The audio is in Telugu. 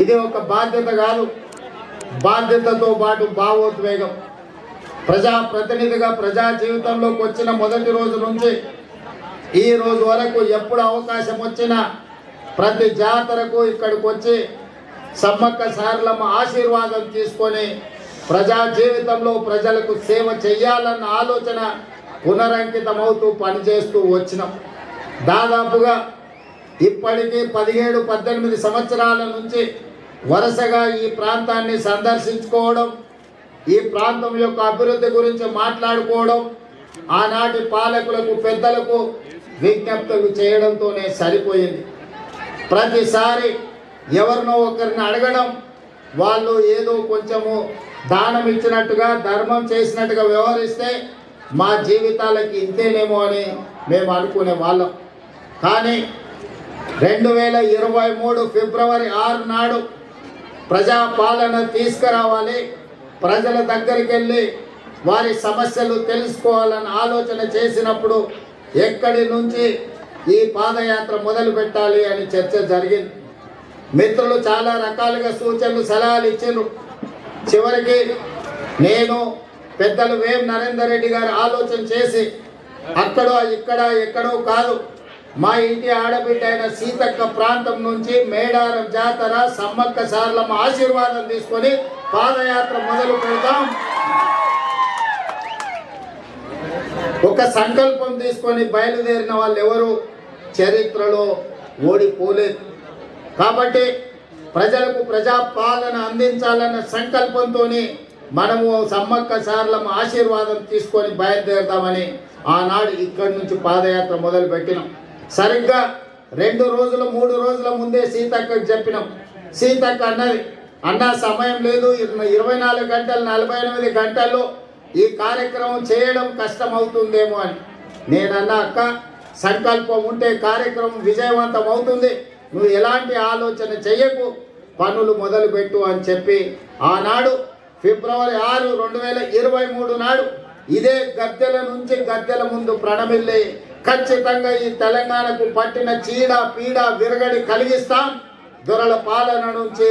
ఇది ఒక బాధ్యత కాదు. బాధ్యతతో పాటు భావోద్వేగం. ప్రజా ప్రతినిధిగా ప్రజా జీవితంలోకి వచ్చిన మొదటి రోజు నుంచి ఈ రోజు వరకు ఎప్పుడు అవకాశం వచ్చినా ప్రతి జాతరకు ఇక్కడికి వచ్చి సమ్మక్క సారలమ్మ ఆశీర్వాదం తీసుకొని ప్రజా జీవితంలో ప్రజలకు సేవ చేయాలన్న ఆలోచన పునరంకితమవుతూ పనిచేస్తూ వచ్చినాం. దాదాపుగా ఇప్పటికీ పదిహేడు పద్దెనిమిది సంవత్సరాల నుంచి వరుసగా ఈ ప్రాంతాన్ని సందర్శించుకోవడం ఈ ప్రాంతం యొక్క అభివృద్ధి గురించి మాట్లాడుకోవడం ఆనాటి పాలకులకు పెద్దలకు విజ్ఞప్తులు చేయడంతోనే సరిపోయింది. ప్రతిసారి ఎవరినో ఒకరిని అడగడం వాళ్ళు ఏదో కొంచెము దానం ఇచ్చినట్టుగా ధర్మం చేసినట్టుగా వ్యవహరిస్తే మా జీవితాలకి ఇంతేనేమో అని మేము అనుకునే వాళ్ళం. కానీ రెండు వేల ఇరవై మూడు ఫిబ్రవరి ఆరు నాడు ప్రజాపాలన తీసుకురావాలి. ప్రజల దగ్గరికి వెళ్ళి వారి సమస్యలు తెలుసుకోవాలని ఆలోచన చేసినప్పుడు ఎక్కడి నుంచి ఈ పాదయాత్ర మొదలు పెట్టాలి అని చర్చ జరిగింది. మిత్రులు చాలా రకాలుగా సూచనలు సలహాలు ఇచ్చారు చివరికి నేను పెద్దలు వేం నరేందర్ రెడ్డి గారు ఆలోచన చేసి అక్కడో ఇక్కడ ఎక్కడో కాదు మా ఇంటి ఆడబిడ్డ అయిన సీతక్క ప్రాంతం నుంచి మేడారం జాతర సమ్మక్క సార్లమ్మ ఆశీర్వాదం తీసుకొని పాదయాత్ర మొదలు పెడతాం ఒక సంకల్పం తీసుకొని బయలుదేరిన వాళ్ళు ఎవరు? చరిత్రలో ఓడిపోలేదు. కాబట్టి ప్రజలకు ప్రజాపాలన అందించాలన్న సంకల్పంతో మనము సమ్మక్క సార్లమ్మ ఆశీర్వాదం తీసుకొని బయలుదేరుతామని ఆనాడు ఇక్కడి నుంచి పాదయాత్ర మొదలు పెట్టినాం సరిగ్గా రెండు రోజులు మూడు రోజుల ముందే సీతక్కకు చెప్పినాం. సీతక్క అన్నది అన్న సమయం లేదు. ఇరవై- నాలుగు గంటలు నలభై ఎనిమిది గంటల్లో ఈ కార్యక్రమం చేయడం కష్టం అవుతుందేమో అని. నేనన్న అక్క సంకల్పం ఉంటే కార్యక్రమం విజయవంతం అవుతుంది. నువ్వు ఎలాంటి ఆలోచన చెయ్యకు. పనులు మొదలుపెట్టు అని చెప్పి ఆనాడు ఫిబ్రవరి ఆరు రెండు వేల ఇరవై మూడు నాడు ఇదే గద్దెల నుంచి గద్దెల ముందు ప్రణమిల్లే ఖచ్చితంగా ఈ తెలంగాణకు పట్టిన చీడ పీడ విరగడి కలిగిస్తాం. దొరల పాలన నుంచి